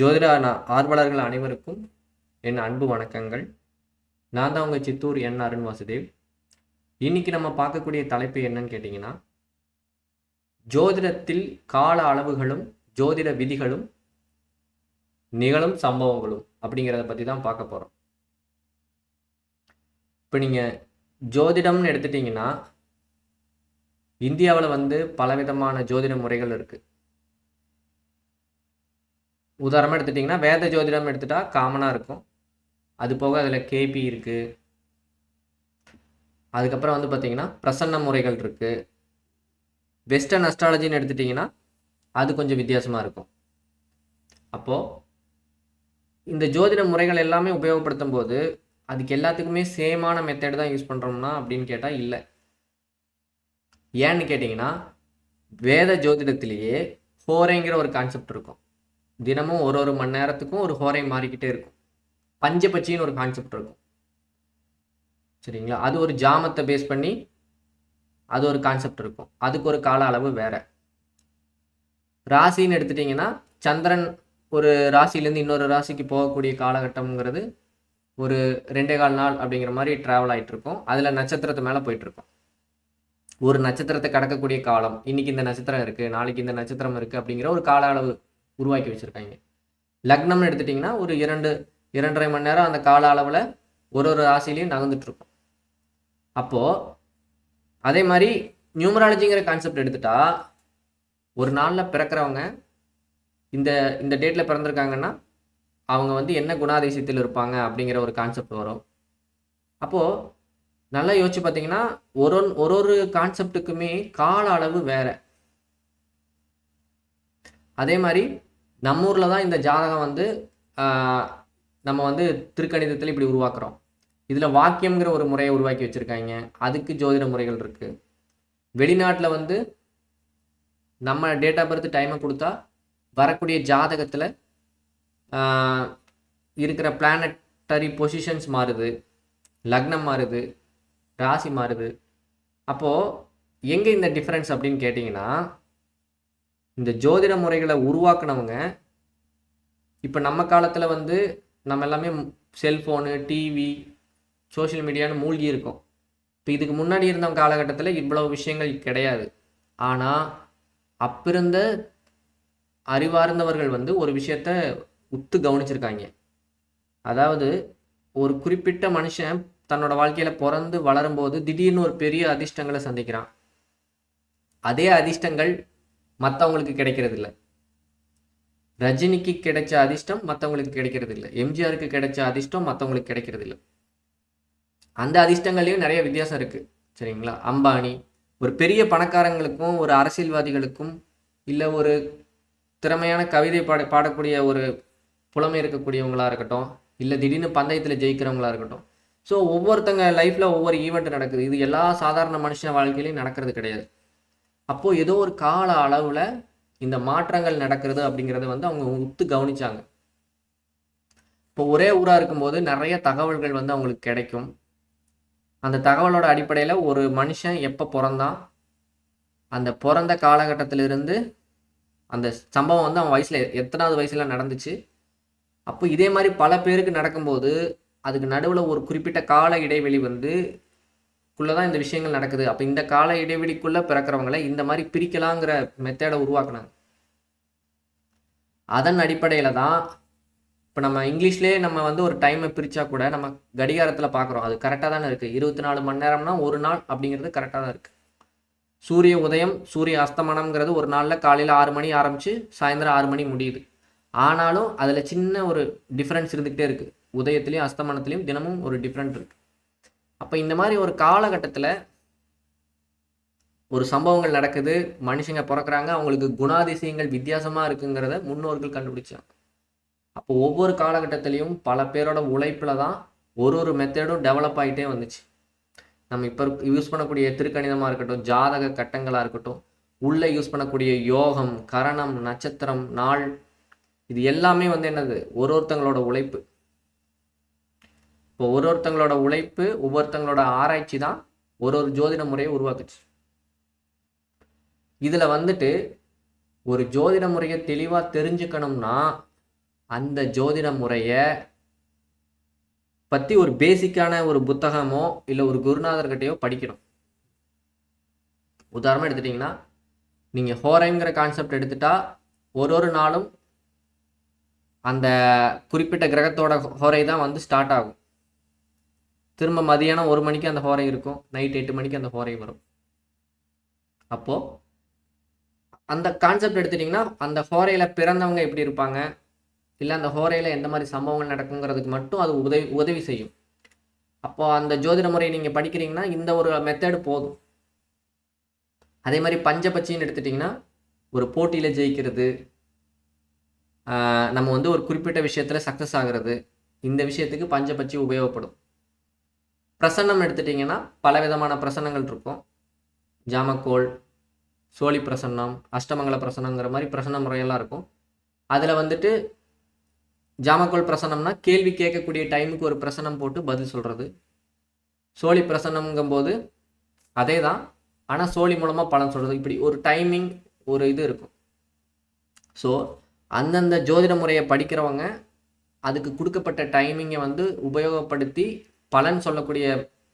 ஜோதிட ஆர்வலர்கள் அனைவருக்கும் என் அன்பு வணக்கங்கள். நான் தான் உங்கள் சித்தூர் என் அருண் வாசுதேவ். இன்னைக்கு நம்ம பார்க்கக்கூடிய தலைப்பு என்னன்னு கேட்டிங்கன்னா ஜோதிடத்தில் கால அளவுகளும் ஜோதிட விதிகளும் நிகழும் சம்பவங்களும் அப்படிங்கிறத பற்றி தான் பார்க்க போகிறோம் இப்போ நீங்கள் ஜோதிடம்னு எடுத்துட்டிங்கன்னா இந்தியாவில் வந்து பலவிதமான ஜோதிட முறைகள் இருக்குது உதாரணமாக எடுத்துட்டிங்கன்னா வேத ஜோதிடம் எடுத்துட்டால் காமனாக இருக்கும். அது போக அதில் கேபி இருக்குது அதுக்கப்புறம் வந்து பார்த்திங்கன்னா பிரசன்ன முறைகள் இருக்குது வெஸ்டர்ன் அஸ்ட்ராலஜின்னு எடுத்துட்டிங்கன்னா அது கொஞ்சம் வித்தியாசமாக இருக்கும். அப்போது இந்த ஜோதிட முறைகள் எல்லாமே உபயோகப்படுத்தும் போது அதுக்கு எல்லாத்துக்குமே சேமான மெத்தடு தான் யூஸ் பண்ணுறோம்னா அப்படின்னு கேட்டால் இல்லை. ஏன்னு கேட்டிங்கன்னா வேத ஜோதிடத்திலேயே ஹோரேங்கிற ஒரு கான்செப்ட் இருக்கும். தினமும் ஒரு ஒரு மணி நேரத்துக்கும் ஒரு ஹோரை மாறிக்கிட்டே இருக்கும். பஞ்சபட்சின்னு ஒரு கான்செப்ட் இருக்கும். சரிங்களா? அது ஒரு ஜாமத்தை பேஸ் பண்ணி அது ஒரு கான்செப்ட் இருக்கும். அதுக்கு ஒரு கால அளவு வேற. ராசின்னு எடுத்துட்டிங்கன்னா சந்திரன் ஒரு ராசியிலேருந்து இன்னொரு ராசிக்கு போகக்கூடிய காலகட்டம்ங்கிறது ஒரு ரெண்டே கால் நாள் அப்படிங்கிற மாதிரி ட்ராவல் ஆகிட்டு இருக்கும். அதில் நட்சத்திரத்து மேலே போயிட்டுருக்கும் ஒரு நட்சத்திரத்தை கடக்கக்கூடிய காலம். இன்னைக்கு இந்த நட்சத்திரம் இருக்குது நாளைக்கு இந்த நட்சத்திரம் இருக்குது அப்படிங்கிற ஒரு கால அளவு உருவாக்கி வச்சுருக்காங்க. லக்னம்னு எடுத்துட்டிங்கன்னா ஒரு இரண்டு இரண்டரை மணி நேரம் அந்த கால அளவில் ஒரு ஒரு ராசிலையும் நகர்ந்துட்டுருக்கும். அப்போது அதே மாதிரி நியூமராலஜிங்கிற கான்செப்ட் எடுத்துட்டா ஒரு நாளில் பிறக்கிறவங்க இந்த இந்த டேட்டில் பிறந்திருக்காங்கன்னா அவங்க வந்து என்ன குணாதிசயத்தில் இருப்பாங்க அப்படிங்கிற ஒரு கான்செப்ட் வரும். அப்போது நல்லா யோசிச்சு பார்த்தீங்கன்னா ஒரு ஒரு ஒரு கான்செப்ட்டுக்குமே கால அளவு வேறு. அதே மாதிரி நம்ம ஊரில் தான் இந்த ஜாதகம் வந்து நம்ம வந்து திருக்கணிதத்தில் இப்படி உருவாக்குறோம். இதில் வாக்கியம்ங்கிற ஒரு முறையை உருவாக்கி வச்சுருக்காங்க. அதுக்கு ஜோதிட முறைகள் இருக்குது வெளிநாட்டில் வந்து நம்ம டேட் ஆஃப் பர்த் டைமை கொடுத்தா வரக்கூடிய ஜாதகத்தில் இருக்கிற பிளானட்டரி பொசிஷன்ஸ் மாறுது. லக்னம் மாறுது. ராசி மாறுது. அப்போது எங்கே இந்த டிஃப்ரென்ஸ் அப்படின்னு கேட்டிங்கன்னா இந்த ஜோதிட முறைகளை உருவாக்குனவங்க இப்போ நம்ம காலத்தில் வந்து நம்ம எல்லாமே செல்ஃபோனு டிவி சோஷியல் மீடியான்னு மூழ்கி இருக்கோம். இப்போ இதுக்கு முன்னாடி இருந்த காலகட்டத்தில் இவ்வளவு விஷயங்கள் கிடையாது. ஆனால் அப்பிருந்த அறிவார்ந்தவர்கள் வந்து ஒரு விஷயத்த உத்து கவனிச்சிருக்காங்க. அதாவது ஒரு குறிப்பிட்ட மனுஷன் தன்னோட வாழ்க்கையில் பிறந்து வளரும்போது திடீர்னு ஒரு பெரிய அதிர்ஷ்டங்களை சந்திக்கிறான். அதே அதிர்ஷ்டங்கள் மற்றவங்களுக்கு கிடைக்கிறது இல்லை ரஜினிக்கு கிடைச்ச அதிர்ஷ்டம் மற்றவங்களுக்கு கிடைக்கிறது இல்லை எம்ஜிஆருக்கு கிடைச்ச அதிர்ஷ்டம் மற்றவங்களுக்கு கிடைக்கிறது இல்லை அந்த அதிர்ஷ்டங்கள்லையும் நிறைய வித்தியாசம் இருக்குது சரிங்களா? அம்பானி ஒரு பெரிய பணக்காரங்களுக்கும் ஒரு அரசியல்வாதிகளுக்கும் இல்லை ஒரு திறமையான கவிதை பாட பாடக்கூடிய ஒரு புலமை இருக்கக்கூடியவங்களாக இருக்கட்டும் இல்லை திடீர்னு பந்தயத்தில் ஜெயிக்கிறவங்களா இருக்கட்டும். ஸோ ஒவ்வொருத்தங்க லைஃப்பில் ஒவ்வொரு ஈவெண்ட் நடக்குது. இது எல்லா சாதாரண மனுஷன் வாழ்க்கையிலையும் நடக்கிறது கிடையாது. அப்போது ஏதோ ஒரு கால அளவில் இந்த மாற்றங்கள் நடக்கிறது அப்படிங்கிறத வந்து அவங்க உத்து கவனிச்சாங்க. இப்போ ஒரே ஊராக இருக்கும்போது நிறைய தகவல்கள் வந்து அவங்களுக்கு கிடைக்கும். அந்த தகவலோட அடிப்படையில் ஒரு மனுஷன் எப்போ பிறந்தான்? அந்த பிறந்த காலகட்டத்திலிருந்து அந்த சம்பவம் வந்து அவன் வயசில் எத்தனாவது வயசில் நடந்துச்சு? அப்போ இதே மாதிரி பல பேருக்கு நடக்கும்போது அதுக்கு நடுவில் ஒரு குறிப்பிட்ட கால இடைவெளி வந்து குள்ளே தான் இந்த விஷயங்கள் நடக்குது. அப்போ இந்த கால இடைவெளிக்குள்ளே பிறக்கிறவங்களை இந்த மாதிரி பிரிக்கலாங்கிற மெத்தேடை உருவாக்குனாங்க. அதன் அடிப்படையில் தான் இப்போ நம்ம இங்கிலீஷ்லேயே நம்ம வந்து ஒரு டைமை பிரித்தா கூட நம்ம கடிகாரத்தில் பார்க்குறோம் அது கரெக்டாக தானே இருக்குது இருபத்தி நாலு மணி நேரம்னா ஒரு நாள் அப்படிங்கிறது கரெக்டாக தான் இருக்குது சூரிய உதயம் சூரிய அஸ்தமனம்ங்கிறது ஒரு நாளில் காலையில் ஆறு மணி ஆரம்பித்து சாயந்தரம் ஆறு மணி முடியுது. ஆனாலும் அதில் சின்ன ஒரு டிஃப்ரென்ஸ் இருந்துக்கிட்டே இருக்குது உதயத்துலேயும் அஸ்தமனத்துலேயும் தினமும் ஒரு டிஃப்ரெண்ட் இருக்குது அப்போ இந்த மாதிரி ஒரு காலகட்டத்தில் ஒரு சம்பவங்கள் நடக்குது மனுஷங்க பிறக்கிறாங்க அவங்களுக்கு குணாதிசயங்கள் வித்தியாசமாக இருக்குங்கிறத முன்னோர்கள் கண்டுபிடிச்சாங்க. அப்போ ஒவ்வொரு காலகட்டத்திலையும் பல பேரோட உழைப்பில் தான் ஒரு ஒரு மெத்தடும் டெவலப் ஆகிட்டே வந்துச்சு. நம்ம இப்போ யூஸ் பண்ணக்கூடிய திருக்கணிதமாக இருக்கட்டும் ஜாதக கட்டங்களாக இருக்கட்டும் உள்ளே யூஸ் பண்ணக்கூடிய யோகம் கரணம் நட்சத்திரம் நாள் இது எல்லாமே வந்து என்னது? ஒரு ஒருத்தங்களோட உழைப்பு. இப்போ ஒரு ஒருத்தங்களோட உழைப்பு ஒவ்வொருத்தங்களோட ஆராய்ச்சி தான் ஒரு ஒரு ஜோதிட முறையை உருவாக்குச்சு. இதில் வந்துட்டு ஒரு ஜோதிட முறையை தெளிவாக தெரிஞ்சுக்கணும்னா அந்த ஜோதிட முறையை பற்றி ஒரு பேசிக்கான ஒரு புத்தகமோ இல்லை ஒரு குருநாதர்கிட்டையோ படிக்கணும். உதாரணமாக எடுத்துட்டிங்கன்னா நீங்கள் ஹோரைங்கிற கான்செப்ட் எடுத்துட்டா ஒரு ஒரு நாளும் அந்த குறிப்பிட்ட கிரகத்தோட ஹோரை தான் வந்து ஸ்டார்ட் ஆகும். திரும்ப மதியானம் ஒரு மணிக்கு அந்த ஹோரை இருக்கும். நைட் எட்டு மணிக்கு அந்த ஹோரை வரும். அப்போது அந்த கான்செப்ட் எடுத்துட்டிங்கன்னா அந்த ஹோரையில் பிறந்தவங்க எப்படி இருப்பாங்க? இல்லை அந்த ஹோரையில் எந்த மாதிரி சம்பவங்கள் நடக்குங்கிறதுக்கு மட்டும் அது உதவி உதவி செய்யும். அப்போது அந்த ஜோதிட முறையை நீங்கள் படிக்கிறீங்கன்னா இந்த ஒரு மெத்தடு போதும். அதே மாதிரி பஞ்சபட்சின்னு எடுத்துட்டிங்கன்னா ஒரு போட்டியில் ஜெயிக்கிறது நம்ம வந்து ஒரு குறிப்பிட்ட விஷயத்தில் சக்ஸஸ் ஆகிறது இந்த விஷயத்துக்கு பஞ்சபட்சி உபயோகப்படும். பிரசன்னம் எடுத்துட்டிங்கன்னா பல விதமான பிரசன்னங்கள் இருக்கும். ஜாமக்கோள் சோழி பிரசன்னம் அஷ்டமங்கல பிரசன்னங்கிற மாதிரி பிரசன்ன முறையெல்லாம் இருக்கும். அதில் வந்துட்டு ஜாமக்கோள் பிரசன்னம்னா கேள்வி கேட்கக்கூடிய டைமுக்கு ஒரு பிரசன்னம் போட்டு பதில் சொல்கிறது சோழி பிரசன்னம்ங்கும்போது அதே தான் ஆனால் சோழி மூலமாக பலன் சொல்கிறது இப்படி ஒரு டைமிங் ஒரு இது இருக்கும். ஸோ அந்தந்த ஜோதிட முறையை படிக்கிறவங்க அதுக்கு கொடுக்கப்பட்ட டைமிங்கை வந்து உபயோகப்படுத்தி பலன் சொல்லக்கூடிய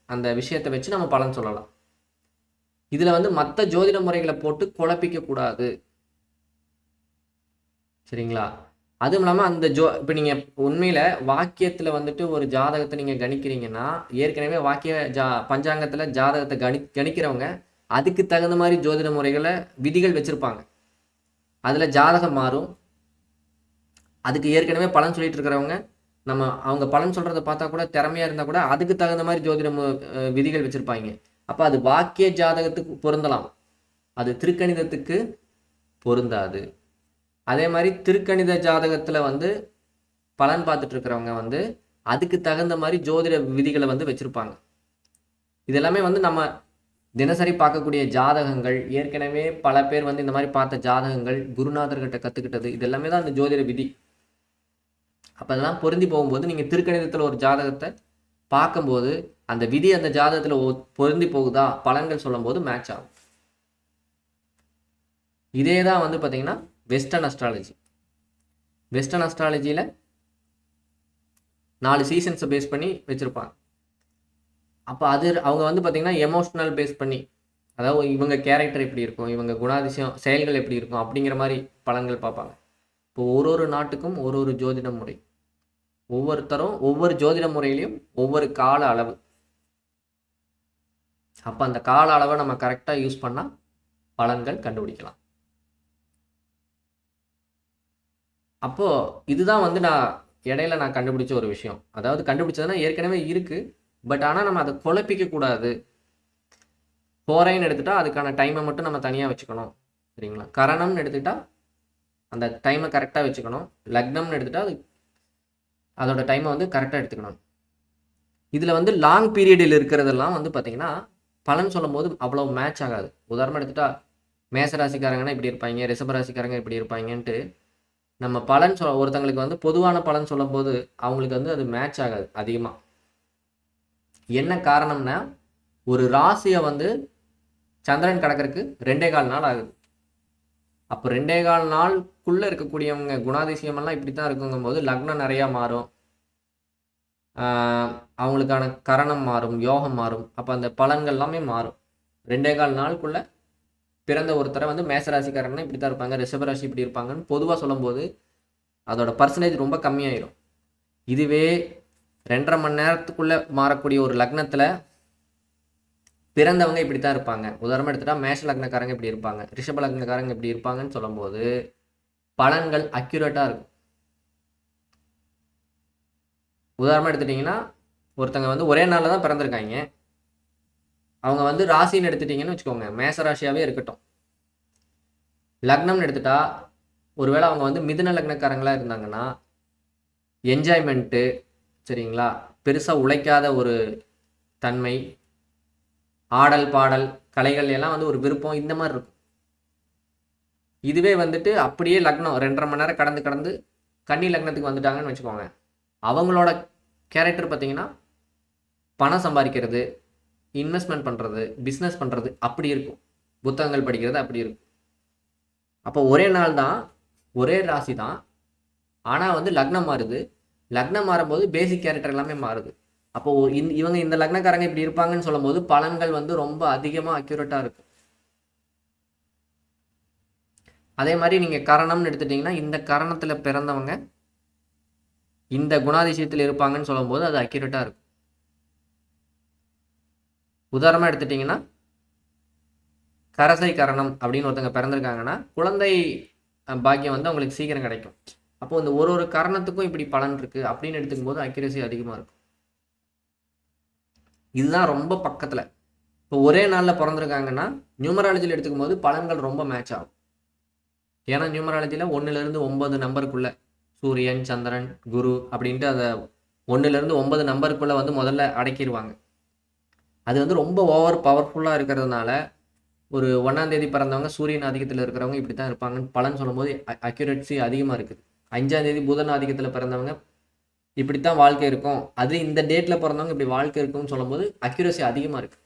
அந்த விஷயத்தை வச்சு நம்ம பலன் சொல்லலாம். இதில் வந்து மற்ற ஜோதிட முறைகளை போட்டு குழப்பிக்க கூடாது. சரிங்களா? அதுவும் இல்லாமல் அந்த ஜோ இப்போ நீங்கள் உண்மையில் வாக்கியத்தில் வந்துட்டு ஒரு ஜாதகத்தை நீங்கள் கணிக்கிறீங்கன்னா ஏற்கனவே வாக்கிய ஜா பஞ்சாங்கத்தில் ஜாதகத்தை கணி கணிக்கிறவங்க அதுக்கு தகுந்த மாதிரி ஜோதிட முறைகளை விதிகள் வச்சுருப்பாங்க. அதில் ஜாதகம் மாறும். அதுக்கு ஏற்கனவே பலன் சொல்லிட்டு இருக்கிறவங்க நம்ம அவங்க பலன் சொல்கிறத பார்த்தா கூட திறமையாக இருந்தால் கூட அதுக்கு தகுந்த மாதிரி ஜோதிடம் விதிகள் வச்சுருப்பாங்க. அப்போ அது வாக்கிய ஜாதகத்துக்கு பொருந்தலாம். அது திருக்கணிதத்துக்கு பொருந்தாது. அதே மாதிரி திருக்கணித ஜாதகத்தில் வந்து பலன் பார்த்துட்டு இருக்கிறவங்க வந்து அதுக்கு தகுந்த மாதிரி ஜோதிட விதிகளை வந்து வச்சுருப்பாங்க. இதெல்லாமே வந்து நம்ம தினசரி பார்க்கக்கூடிய ஜாதகங்கள் ஏற்கனவே பல பேர் வந்து இந்த மாதிரி பார்த்த ஜாதகங்கள் குருநாதர்கிட்ட கற்றுக்கிட்டது இது எல்லாமே தான் அந்த ஜோதிட விதி. அப்போ அதெல்லாம் பொருந்தி போகும்போது நீங்கள் திருக்கணிதத்தில் ஒரு ஜாதகத்தை பார்க்கும்போது அந்த விதி அந்த ஜாதகத்தில் பொருந்தி போகுதா? பலன்கள் சொல்லும்போது மேட்ச் ஆகும். இதே தான் வந்து பார்த்தீங்கன்னா வெஸ்டர்ன் அஸ்ட்ராலஜி வெஸ்டர்ன் அஸ்ட்ராலஜியில் நாலு சீசன்ஸை பேஸ் பண்ணி வச்சுருப்பாங்க. அப்போ அது அவங்க வந்து பார்த்திங்கன்னா எமோஷ்னல் பேஸ் பண்ணி அதாவது இவங்க கேரக்டர் எப்படி இருக்கும் இவங்க குணாதிசயம் செயல்கள் எப்படி இருக்கும் அப்படிங்கிற மாதிரி பலன்கள் பார்ப்பாங்க. இப்போ ஒரு ஒரு நாட்டுக்கும் ஒரு ஒரு ஜோதிட முறை. ஒவ்வொருத்தரும் ஒவ்வொரு ஜோதிட முறையிலையும் ஒவ்வொரு கால அளவு. அப்போ அந்த கால அளவை நம்ம கரெக்டாக யூஸ் பண்ணால் பலன்கள் கண்டுபிடிக்கலாம். அப்போது இதுதான் வந்து நான் இடையில நான் கண்டுபிடிச்ச ஒரு விஷயம். அதாவது கண்டுபிடிச்சதுன்னா ஏற்கனவே இருக்குது பட் ஆனால் நம்ம அதை குழப்பிக்க கூடாது. ஹோரைன்னு எடுத்துட்டா அதுக்கான டைமை மட்டும் நம்ம தனியாக வச்சுக்கணும். சரிங்களா? கரணம்னு எடுத்துக்கிட்டால் அந்த டைமை கரெக்டாக வச்சுக்கணும். லக்னம்னு எடுத்துட்டா அது அதோட டைமை வந்து கரெக்டாக எடுத்துக்கணும். இதில் வந்து லாங் பீரியடில் இருக்கிறதெல்லாம் வந்து பார்த்தீங்கன்னா பலன் சொல்லும்போது அவ்வளோ மேட்ச் ஆகாது. உதாரணம் எடுத்துட்டா மேசராசிக்காரங்கன்னா இப்படி இருப்பாங்க ரிஷபராசிக்காரங்க இப்படி இருப்பாங்கன்ட்டு நம்ம பலன் சொல் ஒருத்தங்களுக்கு வந்து பொதுவான பலன் சொல்லும்போது அவங்களுக்கு வந்து அது மேட்ச் ஆகாது அதிகமாக என்ன காரணம்னா ஒரு ராசியை வந்து சந்திரன் கடக்கிறதுக்கு ரெண்டே கால் நாள் ஆகுது. அப்போ ரெண்டே கால் நாளுக்குள்ளே இருக்கக்கூடியவங்க குணாதிசயமெல்லாம் இப்படி தான் இருக்குங்கும்போது லக்னம் நிறையா மாறும். அவங்களுக்கான கரணம் மாறும் யோகம் மாறும். அப்போ அந்த பலன்கள் எல்லாமே மாறும். ரெண்டே கால் நாளுக்குள்ள பிறந்த ஒருத்தரை வந்து மேசராசிக்காரன்னா இப்படி தான் இருப்பாங்க ரிஷபராசி இப்படி இருப்பாங்கன்னு பொதுவாக சொல்லும்போது அதோட பர்சன்டேஜ் ரொம்ப கம்மியாயிரும். இதுவே ரெண்டரை மணி நேரத்துக்குள்ளே மாறக்கூடிய ஒரு லக்னத்தில் பிறந்தவங்க இப்படி தான் இருப்பாங்க. உதாரணமாக எடுத்துட்டா மேஷ லக்னக்காரங்க இப்படி இருப்பாங்க. ரிஷப லக்னக்காரங்க இப்படி இருப்பாங்கன்னு சொல்லும்போது பலன்கள் அக்யூரேட்டாக இருக்கும். உதாரணமாக எடுத்துட்டிங்கன்னா ஒருத்தங்க வந்து ஒரே நாளில் தான் பிறந்திருக்காங்க. அவங்க வந்து ராசின்னு எடுத்துட்டிங்கன்னு வச்சுக்கோங்க. மேச ராசியாகவே இருக்கட்டும். லக்னம்னு எடுத்துட்டா ஒருவேளை அவங்க வந்து மிதுன லக்னக்காரங்களாக இருந்தாங்கன்னா என்ஜாய்மெண்ட்டு சரிங்களா? பெருசாக உழைக்காத ஒரு தன்மை ஆடல் பாடல் கலைகள் எல்லாம் வந்து ஒரு விருப்பம் இந்த மாதிரி இருக்கும். இதுவே வந்துட்டு அப்படியே லக்னம் ரெண்டரை மணி நேரம் கடந்து கடந்து கன்னி லக்னத்துக்கு வந்துட்டாங்கன்னு வச்சுக்கோங்க. அவங்களோட கேரக்டர் பார்த்தீங்கன்னா பணம் சம்பாதிக்கிறது இன்வெஸ்ட்மெண்ட் பண்ணுறது பிஸ்னஸ் பண்ணுறது அப்படி இருக்கும். புத்தகங்கள் படிக்கிறது அப்படி இருக்கும். அப்போ ஒரே நாள் தான் ஒரே ராசி தான். ஆனால் வந்து லக்னம் மாறுது. லக்னம் மாறும்போது பேசிக் கேரக்டர் எல்லாமே மாறுது. அப்போ இந்த இவங்க இந்த லக்னக்காரங்க இப்படி இருப்பாங்கன்னு சொல்லும்போது பலன்கள் வந்து ரொம்ப அதிகமாக அக்யூரேட்டாக இருக்கும். அதே மாதிரி நீங்கள் கரணம்னு எடுத்துட்டிங்கன்னா இந்த கரணத்தில் பிறந்தவங்க இந்த குணாதிசயத்தில் இருப்பாங்கன்னு சொல்லும்போது அது அக்யூரேட்டாக இருக்கும். உதாரணமாக எடுத்துட்டிங்கன்னா கரசை கரணம் அப்படின்னு ஒருத்தங்க பிறந்திருக்காங்கன்னா குழந்தை பாக்கியம் வந்து அவங்களுக்கு சீக்கிரம் கிடைக்கும். அப்போ இந்த ஒரு ஒரு கரணத்துக்கும் இப்படி பலன் இருக்குது அப்படின்னு எடுத்துக்கும் போது அக்யூரசி அதிகமாக இருக்கும். இதுதான் ரொம்ப பக்கத்தில். இப்போ ஒரே நாளில் பிறந்திருக்காங்கன்னா நியூமராலஜியில் எடுத்துக்கும் போது பலன்கள் ரொம்ப மேட்ச் ஆகும். ஏன்னா நியூமராலஜியில் ஒன்றுலேருந்து ஒன்பது நம்பருக்குள்ள சூரியன் சந்திரன் குரு அப்படின்ட்டு அதை ஒன்றுலேருந்து ஒன்பது நம்பருக்குள்ளே வந்து முதல்ல அடக்கிடுவாங்க அது வந்து ரொம்ப ஓவர் பவர்ஃபுல்லாக இருக்கிறதுனால ஒரு ஒன்றாந்தேதி பிறந்தவங்க சூரியன் ஆதிக்கத்தில் இருக்கிறவங்க இப்படி தான் இருப்பாங்கன்னு பலன் சொல்லும்போது அக்யூரேட்ஸி அதிகமாக இருக்குது. அஞ்சாந்தேதி புதன் ஆதிக்கத்தில் பிறந்தவங்க இப்படி தான் வாழ்க்கை இருக்கும். அது இந்த டேட்டில் பிறந்தவங்க இப்படி வாழ்க்கை இருக்கும்னு சொல்லும்போது அக்யூரசி அதிகமாக இருக்கு.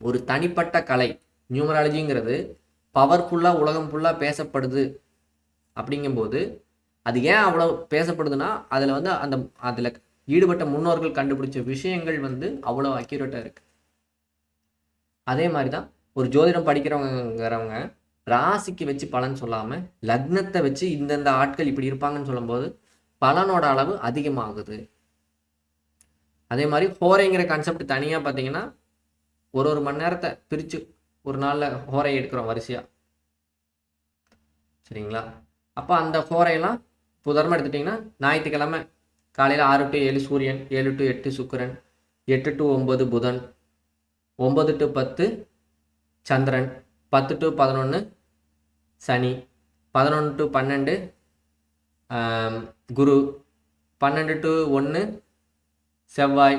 ஒரு தனிப்பட்ட கலை நியூமராலஜிங்கிறது பவர்ஃபுல்லாக உலகம் ஃபுல்லாக பேசப்படுது அப்படிங்கும்போது அது ஏன் அவ்வளோ பேசப்படுதுன்னா அதில் வந்து அந்த அதில் ஈடுபட்ட முன்னோர்கள் கண்டுபிடிச்ச விஷயங்கள் வந்து அவ்வளோ அக்யூரேட்டாக இருக்கு. அதே மாதிரி தான் ஒரு ஜோதிடம் படிக்கிறவங்கிறவங்க ராசிக்கு வச்சு பலன் சொல்லாமல் லக்னத்தை வச்சு இந்தந்த ஆட்கள் இப்படி இருப்பாங்கன்னு சொல்லும்போது பலனோட அளவு அதிகமாகுது. அதே மாதிரி ஹோரைங்கிற கான்செப்ட் தனியாக பார்த்தீங்கன்னா ஒரு ஒரு மணி நேரத்தை பிரித்து ஒரு நாளில் ஹோரை எடுக்கிறோம் வரிசையாக சரிங்களா? அப்போ அந்த ஹோரையெல்லாம் இப்போ உதாரணமாக எடுத்துட்டிங்கன்னா ஞாயிற்றுக்கிழமை காலையில் ஆறு டு ஏழு சூரியன் ஏழு டு எட்டு சுக்கிரன் எட்டு டு ஒம்பது புதன் ஒம்பது டு பத்து சந்திரன் பத்து டு பதினொன்று சனி பதினொன்று டு பன்னெண்டு குரு பன்னெண்டு டு ஒன்று செவ்வாய்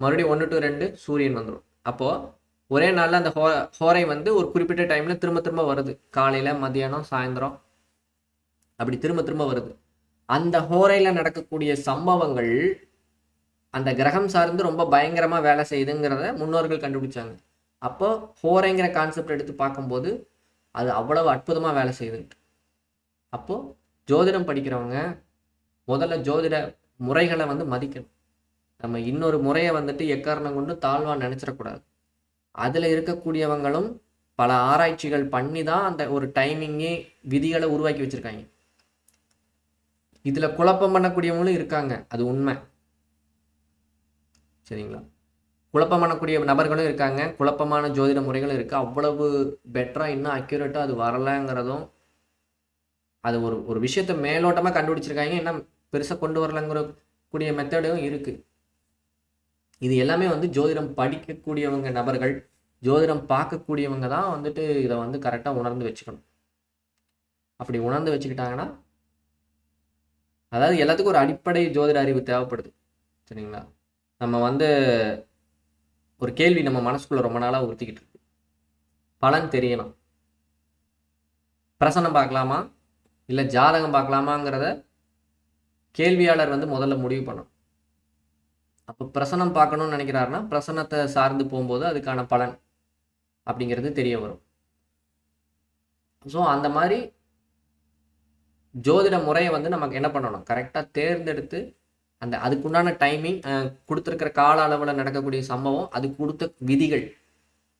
மறுபடியும் ஒன்று டு ரெண்டு சூரியன் வந்துடும் அப்போது ஒரே நாளில் அந்த ஹோ ஹோரை வந்து ஒரு குறிப்பிட்ட டைமில் திரும்ப திரும்ப வருது. காலையில் மதியானம் சாயந்தரம் அப்படி திரும்ப திரும்ப வருது. அந்த ஹோரையில் நடக்கக்கூடிய சம்பவங்கள் அந்த கிரகம் சார்ந்து ரொம்ப பயங்கரமாக வேலை செய்யுதுங்கிறத முன்னோர்கள் கண்டுபிடிச்சாங்க. அப்போது ஹோரைங்கிற கான்செப்ட் எடுத்து பார்க்கும்போது அது அவ்வளவு அற்புதமாக வேலை செய்யுது அப்போது ஜோதிடம் படிக்கிறவங்க முதல்ல ஜோதிட முறைகளை வந்து மதிக்கணும். நம்ம இன்னொரு முறையை வந்துட்டு எக்காரணம் கொண்டு தாழ்வாக நினச்சிடக்கூடாது. அதில் இருக்கக்கூடியவங்களும் பல ஆராய்ச்சிகள் பண்ணி தான் அந்த ஒரு டைமிங்கே விதிகளை உருவாக்கி வச்சுருக்காங்க. இதில் குழப்பம் பண்ணக்கூடியவங்களும் இருக்காங்க. அது உண்மை. சரிங்களா? குழப்பம் பண்ணக்கூடிய நபர்களும் இருக்காங்க. குழப்பமான ஜோதிட முறைகளும் இருக்குது அவ்வளவு பெட்டராக இன்னும் அக்யூரேட்டாக அது வரலைங்கிறதும் அது ஒரு ஒரு விஷயத்தை மேலோட்டமாக கண்டுபிடிச்சிருக்காங்க. இன்னும் பெருசாக கொண்டு வரலங்கிற கூடிய மெத்தடும் இருக்குது இது எல்லாமே வந்து ஜோதிடம் படிக்கக்கூடியவங்க நபர்கள் ஜோதிடம் பார்க்கக்கூடியவங்க தான் வந்துட்டு இதை வந்து கரெக்டாக உணர்ந்து வச்சுக்கணும். அப்படி உணர்ந்து வச்சுக்கிட்டாங்கன்னா அதாவது எல்லாத்துக்கும் ஒரு அடிப்படை ஜோதிட அறிவு தேவைப்படுது. சரிங்களா? நம்ம வந்து ஒரு கேள்வி நம்ம மனசுக்குள்ள ரொம்ப நாளாக உறுத்திக்கிட்டு இருக்கு. பலன் தெரியணும். பிரசனம் பார்க்கலாமா? இல்லை ஜாதகம் பார்க்கலாமாங்கிறத கேள்வியாளர் வந்து முதல்ல முடிவு பண்ணும் அப்போ பிரசனம் பார்க்கணும்னு நினைக்கிறாருன்னா பிரசனத்தை சார்ந்து போகும்போது அதுக்கான பலன் அப்படிங்கிறது தெரிய வரும். ஸோ அந்த மாதிரி ஜோதிட முறையை வந்து நமக்கு என்ன பண்ணணும்? கரெக்டாக தேர்ந்தெடுத்து அந்த அதுக்குண்டான டைமிங் கொடுத்துருக்கிற கால அளவில் நடக்கக்கூடிய சம்பவம் அது கொடுத்த விதிகள்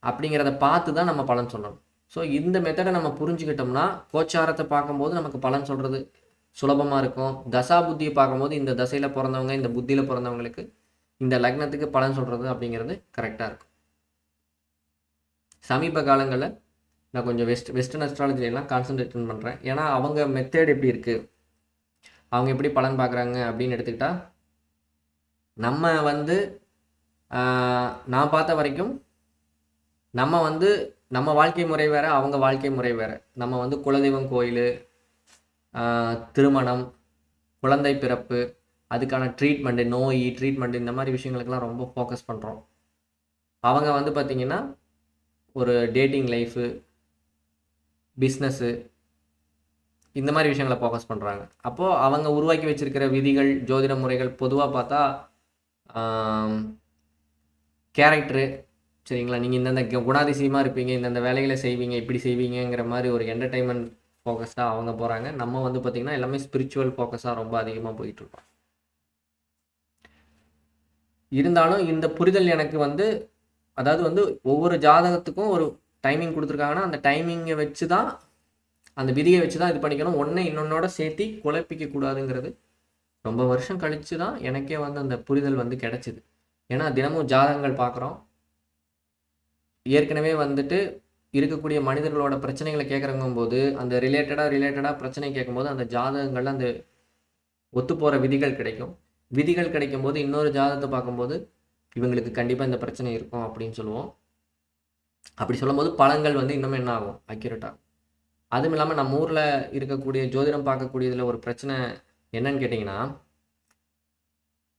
அப்படிங்கிறத பார்த்து தான் நம்ம பலன் சொல்லணும். ஸோ இந்த மெத்தடை நம்ம புரிஞ்சுக்கிட்டோம்னா கோச்சாரத்தை பார்க்கும்போது நமக்கு பலன் சொல்கிறது சுலபமாக இருக்கும். தசா புத்தியை பார்க்கும்போது இந்த தசையில் பிறந்தவங்க இந்த புத்தியில் பிறந்தவங்களுக்கு இந்த லக்னத்துக்கு பலன் சொல்கிறது அப்படிங்கிறது கரெக்டாக இருக்கும். சமீப காலங்களில் நான் கொஞ்சம் வெஸ்ட் வெஸ்டர்ன் அஸ்ட்ராலஜிலாம் கான்சன்ட்ரேஷன் பண்ணுறேன் ஏன்னா அவங்க மெத்தேட் எப்படி இருக்குது அவங்க எப்படி பலன் பார்க்குறாங்க அப்படின்னு எடுத்துக்கிட்டா நம்ம வந்து நான் பார்த்த வரைக்கும் நம்ம வந்து நம்ம வாழ்க்கை முறை வேறு அவங்க வாழ்க்கை முறை வேறு. நம்ம வந்து குலதெய்வம் கோயில் திருமணம் குழந்தை பிறப்பு அதுக்கான ட்ரீட்மெண்ட்டு நோய் ட்ரீட்மெண்ட் இந்த மாதிரி விஷயங்களுக்கெல்லாம் ரொம்ப ஃபோக்கஸ் பண்ணுறோம் அவங்க வந்து பார்த்திங்கன்னா ஒரு டேட்டிங் லைஃபு பிஸ்னஸ்ஸு இந்த மாதிரி விஷயங்களை ஃபோக்கஸ் பண்ணுறாங்க அப்போது அவங்க உருவாக்கி வச்சுருக்கிற விதிகள் ஜோதிட முறைகள் பொதுவாக பார்த்தா கேரக்டரு சரிங்களா? நீங்கள் இந்தந்த குணாதிசயமாக இருப்பீங்க இந்தந்த வேலைகளை செய்வீங்க இப்படி செய்வீங்கங்கிற மாதிரி ஒரு என்டர்டைன்மெண்ட் ஃபோக்கஸ்டாக அவங்க போகிறாங்க நம்ம வந்து பார்த்திங்கன்னா எல்லாமே ஸ்பிரிச்சுவல் ஃபோக்கஸாக ரொம்ப அதிகமாக போயிட்டுருக்கோம். இருந்தாலும் இந்த புரிதல் எனக்கு வந்து அதாவது வந்து ஒவ்வொரு ஜாதகத்துக்கும் ஒரு டைமிங் கொடுத்துருக்காங்கன்னா அந்த டைமிங்கை வச்சு தான் அந்த விதியை வச்சு தான் இது பண்ணிக்கணும். ஒன்றை இன்னொன்னோட சேர்த்தி குழப்பிக்க கூடாதுங்கிறது ரொம்ப வருஷம் கழித்து தான் எனக்கே வந்து அந்த புரிதல் வந்து கிடச்சிது. ஏன்னா தினமும் ஜாதகங்கள் பார்க்குறோம் ஏற்கனவே வந்துட்டு இருக்கக்கூடிய மனிதர்களோட பிரச்சனைகளை கேட்குறங்கும் போது அந்த ரிலேட்டடாக ரிலேட்டடாக பிரச்சனை கேட்கும்போது அந்த ஜாதகங்கள்ல அந்த ஒத்து போகிற விதிகள் கிடைக்கும். விதிகள் கிடைக்கும் போது இன்னொரு ஜாதகத்தை பார்க்கும்போது இவங்களுக்கு கண்டிப்பாக இந்த பிரச்சனை இருக்கும் அப்படின்னு சொல்லுவோம். அப்படி சொல்லும்போது பழங்கள் வந்து இன்னும் என்ன ஆகும்? அக்யூரேட்டாக அதுவும் இல்லாமல் நம்ம ஊரில் இருக்கக்கூடிய ஜோதிடம் பார்க்கக்கூடியதில் ஒரு பிரச்சனை என்னன்னு கேட்டிங்கன்னா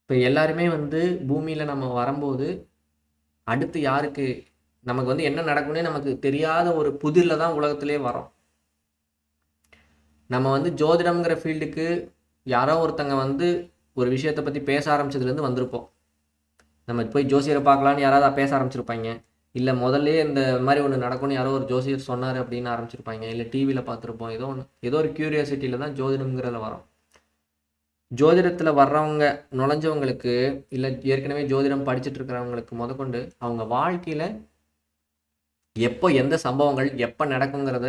இப்போ எல்லாருமே வந்து பூமியில் நம்ம வரும்போது அடுத்து யாருக்கு நமக்கு வந்து என்ன நடக்கும்னே நமக்கு தெரியாத ஒரு புதிரில் தான் உலகத்திலே வரோம் நம்ம வந்து ஜோதிடம்ங்கிற ஃபீல்டுக்கு யாரோ ஒருத்தங்க வந்து ஒரு விஷயத்தை பற்றி பேச ஆரம்பிச்சதுலேருந்து வந்திருப்போம். நம்ம போய் ஜோசியரை பார்க்கலான்னு யாராவது பேச ஆரம்பிச்சிருப்பாங்க. இல்லை முதல்ல இந்த மாதிரி ஒன்று நடக்கும்னு யாரோ ஒரு ஜோசியர் சொன்னார் அப்படின்னு ஆரம்பிச்சிருப்பாங்க. இல்லை டிவியில் பார்த்துருப்போம். ஏதோ ஒன்று ஏதோ ஒரு க்யூரியாசிட்டியில் தான் ஜோதிடம்ங்கிறத வரோம் ஜோதிடத்தில் வர்றவங்க நுழைஞ்சவங்களுக்கு இல்லை ஏற்கனவே ஜோதிடம் படிச்சுட்டு இருக்கிறவங்களுக்கு முதற்கொண்டு அவங்க வாழ்க்கையில் எப்போ எந்த சம்பவங்கள் எப்போ நடக்குங்கிறத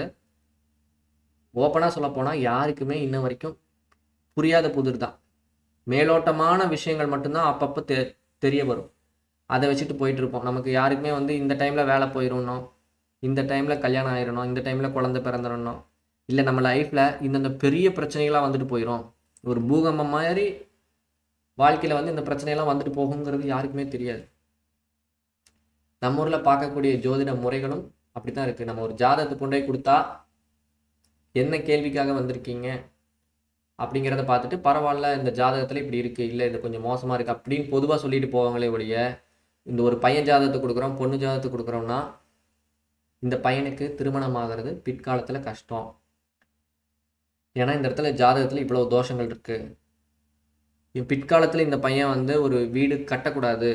ஓப்பனாக சொல்லப்போனால் யாருக்குமே இன்ன வரைக்கும் புரியாத புதிர் தான். மேலோட்டமான விஷயங்கள் மட்டும்தான் அப்பப்போ தெ தெரிய வரும். அதை வச்சுட்டு போயிட்டு இருப்போம். நமக்கு யாருக்குமே வந்து இந்த டைமில் வேலை போயிடணும் இந்த டைமில் கல்யாணம் ஆயிடணும் இந்த டைமில் குழந்தை பிறந்துடணும் இல்லை நம்ம லைஃப்பில் இந்தந்த பெரிய பிரச்சனைகளாக வந்துட்டு போயிடும் ஒரு பூகம்பம் மாதிரி வாழ்க்கையில் வந்து இந்த பிரச்சனையெல்லாம் வந்துட்டு போகுங்கிறது யாருக்குமே தெரியாது. நம்ம ஊரில் பார்க்கக்கூடிய ஜோதிட முறைகளும் அப்படி தான் இருக்குது நம்ம ஒரு ஜாதகத்தை கொண்டு போய் கொடுத்தா என்ன கேள்விக்காக வந்திருக்கீங்க அப்படிங்கிறத பார்த்துட்டு பரவாயில்ல இந்த ஜாதகத்தில் இப்படி இருக்குது இல்லை இது கொஞ்சம் மோசமாக இருக்குது அப்படின்னு பொதுவாக சொல்லிட்டு போவாங்களே ஒழிய இந்த ஒரு பையன் ஜாதகத்தை கொடுக்குறோம் பொண்ணு ஜாதகத்தை கொடுக்குறோம்னா இந்த பையனுக்கு திருமணம் ஆகிறது பிற்காலத்தில் கஷ்டம். ஏன்னா இந்த இடத்துல ஜாதகத்தில் இவ்வளோ தோஷங்கள் இருக்குது பிற்காலத்தில் இந்த பையன் வந்து ஒரு வீடு கட்டக்கூடாது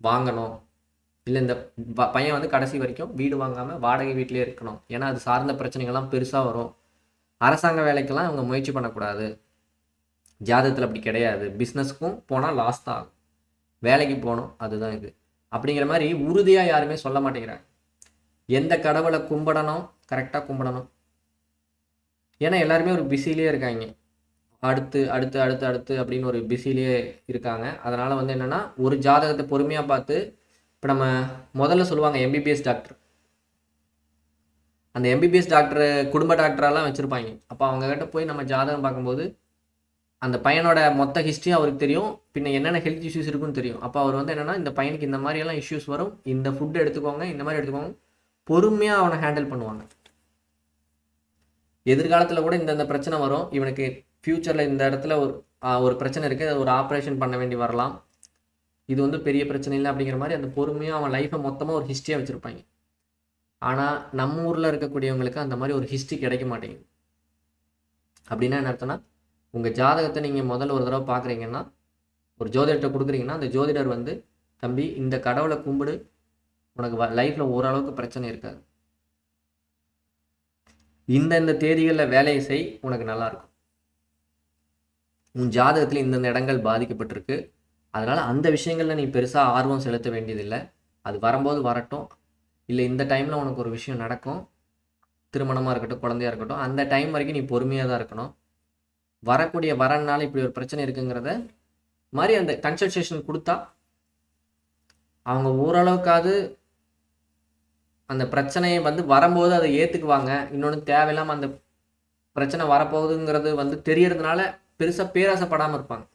வாங்கணும். இல்லை இந்த ப- பையன் வந்து கடைசி வரைக்கும் வீடு வாங்காமல் வாடகை வீட்டிலே இருக்கணும். ஏன்னா அது சார்ந்த பிரச்சனைகள்லாம் பெருசாக வரும். அரசாங்க வேலைக்கெல்லாம் இவங்க முயற்சி பண்ணக்கூடாது. ஜாதகத்தில் அப்படி கிடையாது. பிஸ்னஸ்க்கும் போனால் லாஸ் தான். ஆகும் வேலைக்கு போகணும் அதுதான் இது. அப்படிங்கிற மாதிரி உறுதியாக யாருமே சொல்ல மாட்டேங்கிறாங்க. எந்த கடவுளை கும்பிடணும் கரெக்டாக கும்பிடணும். ஏன்னா எல்லாருமே ஒரு பிஸிலேயே இருக்காங்க. அடுத்து அடுத்து அடுத்து அடுத்து அப்படின்னு ஒரு பிஸிலேயே இருக்காங்க. அதனால் வந்து என்னென்னா ஒரு ஜாதகத்தை பொறுமையாக பார்த்து இப்போ நம்ம முதல்ல சொல்லுவாங்க எம்பிபிஎஸ் டாக்டர் அந்த எம்பிபிஎஸ் டாக்டர் குடும்ப டாக்டரெல்லாம் வச்சுருப்பாங்க. அப்போ அவங்கக்கிட்ட போய் நம்ம ஜாதகம் பார்க்கும்போது அந்த பையனோட மொத்த ஹிஸ்ட்ரி அவருக்கு தெரியும். பின்ன என்னென்ன ஹெல்த் இஷ்யூஸ் இருக்குன்னு தெரியும். அப்போ அவர் வந்து என்னென்னா இந்த பையனுக்கு இந்த மாதிரியெல்லாம் இஷ்யூஸ் வரும். இந்த ஃபுட் எடுத்துக்கோங்க இந்த மாதிரி எடுத்துக்கோங்க. பொறுமையாக அவனை ஹேண்டில் பண்ணுவாங்க. எதிர்காலத்தில் கூட இந்தந்த பிரச்சனை வரும். இவனுக்கு ஃப்யூச்சரில் இந்த இடத்துல ஒரு ஒரு பிரச்சனை இருக்குது ஒரு ஆப்ரேஷன் பண்ண வேண்டி வரலாம். இது வந்து பெரிய பிரச்சனை இல்லை அப்படிங்கிற மாதிரி அந்த பொறுமையாக அவன் லைஃப்பை மொத்தமாக ஒரு ஹிஸ்ட்ரியாக வச்சுருப்பாங்க. ஆனால் நம்ம ஊரில் இருக்கக்கூடியவங்களுக்கு அந்த மாதிரி ஒரு ஹிஸ்ட்ரி கிடைக்க மாட்டேங்குது. அப்படின்னா என்ன அர்த்தம்னா உங்கள் ஜாதகத்தை நீங்கள் முதல்ல ஒரு தடவை பார்க்குறீங்கன்னா ஒரு ஜோதிடர்கிட்ட கொடுக்குறீங்கன்னா அந்த ஜோதிடர் வந்து தம்பி இந்த கடவுளை கும்பிடு. உனக்கு லைஃப்பில் ஓரளவுக்கு பிரச்சனை இருக்காது. இந்த இந்த தேதிகளில் வேலையை செய். உனக்கு நல்லாயிருக்கும் உன் ஜாதகத்தில் இந்தந்த இடங்கள் பாதிக்கப்பட்டிருக்கு. அதனால் அந்த விஷயங்களில் நீ பெருசாக ஆர்வம் செலுத்த வேண்டியதில்லை. அது வரும்போது வரட்டும். இல்லை இந்த டைமில் உனக்கு ஒரு விஷயம் நடக்கும். திருமணமாக இருக்கட்டும் குழந்தையா இருக்கட்டும் அந்த டைம் வரைக்கும் நீ பொறுமையாக தான் இருக்கணும். வரக்கூடிய வரனால இப்படி ஒரு பிரச்சனை இருக்குங்கிறத மாதிரி அந்த கன்சல்டேஷன் கொடுத்தா அவங்க ஓரளவுக்காவது அந்த பிரச்சனையை வந்து வரும்போது அதை ஏற்றுக்குவாங்க இன்னொன்று தேவையில்லாமல் அந்த பிரச்சனை வரப்போகுதுங்கிறது வந்து தெரியறதுனால பெருசாக பேராசைப்படாமல் இருப்பாங்க.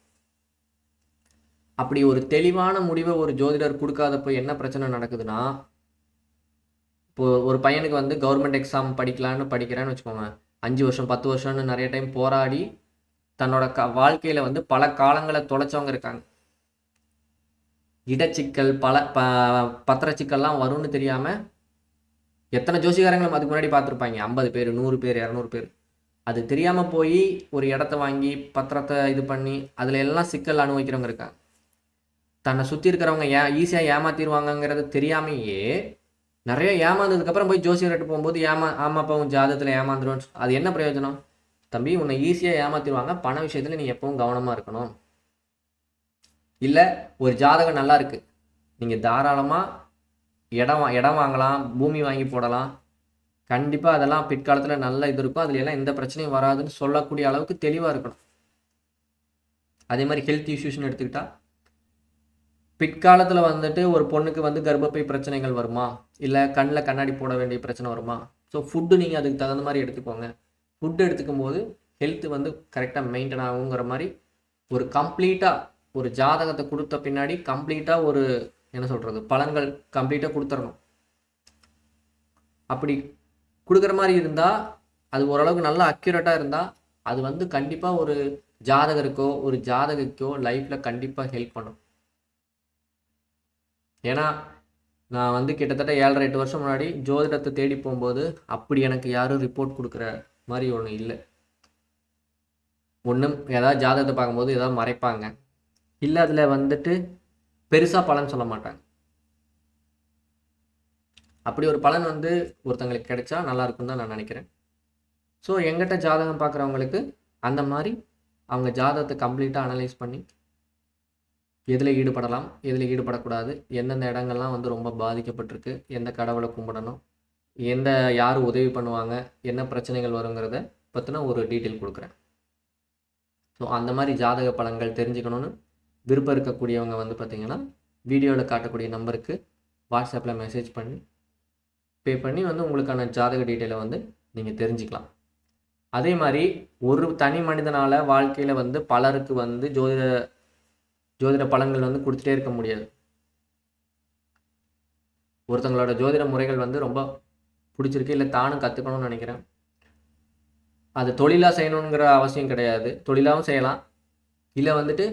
அப்படி ஒரு தெளிவான முடிவை ஒரு ஜோதிடர் கொடுக்காதப்போ என்ன பிரச்சனை நடக்குதுன்னா இப்போ ஒரு பையனுக்கு வந்து கவர்மெண்ட் எக்ஸாம் படிக்கலான்னு படிக்கிறான்னு வச்சுக்கோங்க. அஞ்சு வருஷம் பத்து வருஷம்னு நிறைய டைம் போராடி தன்னோட க வாழ்க்கையில் வந்து பல காலங்களை தொலைச்சவங்க இருக்காங்க. இடச்சிக்கல் பல ப பத்திர சிக்கல்லாம் வரும்னு தெரியாமல் எத்தனை ஜோசிகாரங்களும் அதுக்கு முன்னாடி பார்த்துருப்பாங்க. ஐம்பது பேர் நூறு பேர் இரநூறு பேர். அது தெரியாமல் போய் ஒரு இடத்த வாங்கி பத்திரத்தை இது பண்ணி அதில் எல்லாம் சிக்கல் அனுபவிக்கிறவங்க இருக்காங்க. தன்னை சுற்றி இருக்கிறவங்க ஏ ஈஸியாக ஏமாத்திடுவாங்கங்கிறது தெரியாமையே நிறைய ஏமாந்ததுக்கப்புறம் போய் ஜோசியர்கிட்ட போகும்போது ஏமா ஆமாப்பாவும் ஜாதகத்தில் ஏமாந்துடும் அது என்ன பிரயோஜனம்? தம்பி உன்னை ஈஸியாக ஏமாத்திடுவாங்க பண விஷயத்தில் நீ எப்பவும் கவனமாக இருக்கணும். இல்லை ஒரு ஜாதகம் நல்லா இருக்கு. நீங்கள் தாராளமாக இடம் வா- இடம் வாங்கலாம் பூமி வாங்கி போடலாம். கண்டிப்பாக அதெல்லாம் பிற்காலத்தில் நல்ல இது இருக்கும். அதுல எல்லாம் எந்த பிரச்சனையும் வராதுன்னு சொல்லக்கூடிய அளவுக்கு தெளிவாக இருக்கணும். அதே மாதிரி ஹெல்த் இஷ்யூஸ்னு எடுத்துக்கிட்டா பிற்காலத்தில் வந்துட்டு ஒரு பொண்ணுக்கு வந்து கர்ப்பப்பை பிரச்சனைகள் வருமா? இல்லை கண்ணில் கண்ணாடி போட வேண்டிய பிரச்சனை வருமா? ஸோ ஃபுட்டு நீங்கள் அதுக்கு தகுந்த மாதிரி எடுத்துக்கோங்க. ஃபுட்டு எடுத்துக்கும் போது ஹெல்த்து வந்து கரெக்டாக மெயின்டைன் ஆகுங்கிற மாதிரி ஒரு கம்ப்ளீட்டாக ஒரு ஜாதகத்தை கொடுத்த பின்னாடி கம்ப்ளீட்டாக ஒரு என்ன சொல்கிறது பலன்கள் கம்ப்ளீட்டாக கொடுத்துடணும் அப்படி கொடுக்குற மாதிரி இருந்தால் அது ஓரளவுக்கு நல்லா அக்யூரேட்டாக இருந்தால் அது வந்து கண்டிப்பாக ஒரு ஜாதகருக்கோ ஒரு ஜாதகிக்கோ லைஃப்பில் கண்டிப்பாக ஹெல்ப் பண்ணும். ஏன்னா நான் வந்து கிட்டத்தட்ட ஏழரை எட்டு வருஷம் முன்னாடி ஜோதிடத்தை தேடி போகும்போது அப்படி எனக்கு யாரும் ரிப்போர்ட் கொடுக்குற மாதிரி ஒன்று இல்லை. ஒன்றும் ஏதாவது ஜாதகத்தை பார்க்கும்போது ஏதாவது மறைப்பாங்க. இல்லை அதில் வந்துட்டு பெருசாக பலன் சொல்ல மாட்டாங்க. அப்படி ஒரு பலன் வந்து ஒருத்தங்களுக்கு கிடைச்சா நல்லா இருக்கும்னு தான் நான் நினைக்கிறேன். ஸோ எங்கிட்ட ஜாதகம் பார்க்குறவங்களுக்கு அந்த மாதிரி அவங்க ஜாதகத்தை கம்ப்ளீட்டாக அனலைஸ் பண்ணி எதில் ஈடுபடலாம் எதில் ஈடுபடக்கூடாது எந்தெந்த இடங்கள்லாம் வந்து ரொம்ப பாதிக்கப்பட்டிருக்கு எந்த கடவுளை கும்பிடணும் எந்த யார் உதவி பண்ணுவாங்க என்ன பிரச்சனைகள் வருங்கிறத பற்றின ஒரு டீட்டெயில் கொடுக்குறேன். ஸோ அந்த மாதிரி ஜாதக பலன்கள் தெரிஞ்சுக்கணுன்னு விருப்பம் இருக்கக்கூடியவங்க வந்து பார்த்திங்கன்னா வீடியோவில் காட்டக்கூடிய நம்பருக்கு வாட்ஸ்அப்பில் மெசேஜ் பண்ணி பே பண்ணி வந்து உங்களுக்கான ஜாதக டீட்டெயிலை வந்து நீங்கள் தெரிஞ்சுக்கலாம். அதே மாதிரி ஒரு தனி மனிதனால் வாழ்க்கையில் வந்து பலருக்கு வந்து ஜோதிட ஜோதிட பலன்கள் வந்து கொடுத்துட்டே இருக்க முடியாது. ஒருத்தங்களோட ஜோதிட முறைகள் வந்து ரொம்ப பிடிச்சிருக்கு. இல்லை தானும் கற்றுக்கணும்னு நினைக்கிறேன். அது தொழிலாக செய்யணுங்கிற அவசியம் கிடையாது. தொழிலாகவும் செய்யலாம். இல்லை வந்துட்டு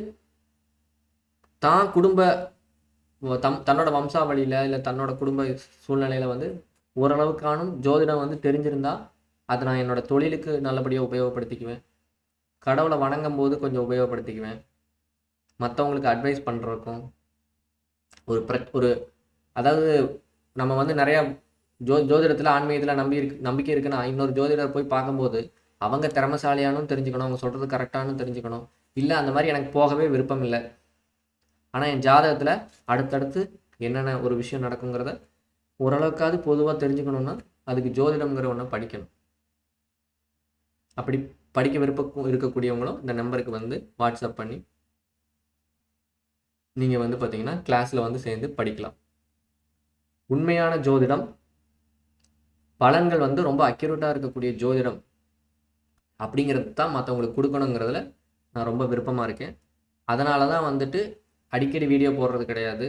தான் குடும்ப தம் தன்னோட வம்சாவளியில் இல்லை தன்னோட குடும்ப சூழ்நிலையில் வந்து ஓரளவுக்கானும் ஜோதிடம் வந்து தெரிஞ்சிருந்தா அதை நான் என்னோட தொழிலுக்கு நல்லபடியாக உபயோகப்படுத்திக்குவேன். கடவுளை வணங்கும் போது கொஞ்சம் உபயோகப்படுத்திக்குவேன். மற்றவங்களுக்கு அட்வைஸ் பண்ணுறதுக்கும் ஒரு பிர ஒரு அதாவது நம்ம வந்து நிறையா ஜோ ஜோதிடத்தில் ஆன்மீகத்தில் நம்பி இருக்கு நம்பிக்கை இருக்குன்னா இன்னொரு ஜோதிடர் போய் பார்க்கும்போது அவங்க திறமசாலியானும் தெரிஞ்சுக்கணும் அவங்க சொல்கிறது கரெக்டானு தெரிஞ்சுக்கணும். இல்லை அந்த மாதிரி எனக்கு போகவே விருப்பம் இல்லை. ஆனால் என் ஜாதகத்தில் அடுத்தடுத்து என்னென்ன ஒரு விஷயம் நடக்குங்கிறத ஓரளவுக்காவது பொதுவாக தெரிஞ்சுக்கணுன்னா அதுக்கு ஜோதிடம்ங்கிற ஒன்று படிக்கணும். அப்படி படிக்க விருப்பம் இருக்கக்கூடியவங்களும் இந்த நம்பருக்கு வந்து வாட்ஸ்அப் பண்ணி நீங்கள் வந்து பார்த்தீங்கன்னா கிளாஸில் வந்து சேர்ந்து படிக்கலாம். உண்மையான ஜோதிடம் பலன்கள் வந்து ரொம்ப அக்யூரேட்டாக இருக்கக்கூடிய ஜோதிடம் அப்படிங்கிறது தான் மற்றவங்களுக்கு கொடுக்கணுங்கிறதுல நான் ரொம்ப விருப்பமாக இருக்கேன். அதனால தான் வந்துட்டு அடிக்கடி வீடியோ போடுறது கிடையாது.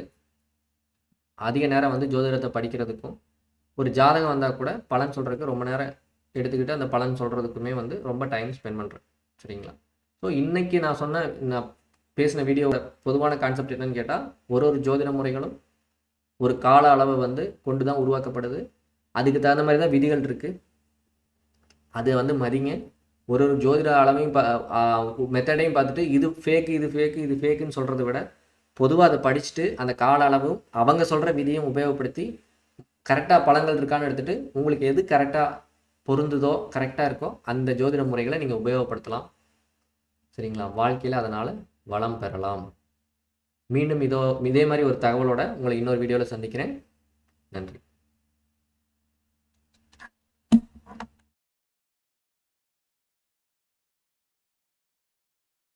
அதிக நேரம் வந்து ஜோதிடத்தை படிக்கிறதுக்கும் ஒரு ஜாதகம் வந்தால் கூட பலன் சொல்கிறதுக்கு ரொம்ப நேரம் எடுத்துக்கிட்டு அந்த பலன் சொல்கிறதுக்குமே வந்து ரொம்ப டைம் ஸ்பெண்ட் பண்ணுறேன் சரிங்களா? ஸோ இன்றைக்கி நான் சொன்ன நான் பேசின வீடியோவோட பொதுவான கான்செப்ட் என்னன்னு கேட்டால் ஒரு ஒரு ஜோதிட முறைகளும் ஒரு கால அளவை வந்து கொண்டு தான் உருவாக்கப்படுது. அதுக்கு தகுந்த மாதிரி தான் விதிகள் இருக்குது அதை வந்து மதிங்க. ஒரு ஒரு ஜோதிட அளவையும் பா மெத்தடையும் பார்த்துட்டு இது ஃபேக்கு இது ஃபேக்கு இது ஃபேக்குன்னு சொல்கிறத விட பொதுவாக அதை படிச்சுட்டு அந்த கால அளவும் அவங்க சொல்கிற விதியும் உபயோகப்படுத்தி கரெக்டாக பழங்கள் இருக்கான்னு எடுத்துகிட்டு உங்களுக்கு எது கரெக்டாக பொருந்துதோ கரெக்டாக இருக்கோ அந்த ஜோதிட முறைகளை நீங்கள் உபயோகப்படுத்தலாம். சரிங்களா? வாழ்க்கையில் அதனால் வளம் பெறலாம். மீண்டும் இதோ இதே மாதிரி ஒரு தகவலோட உங்களை இன்னொரு வீடியோவில் சந்திக்கிறேன். நன்றி.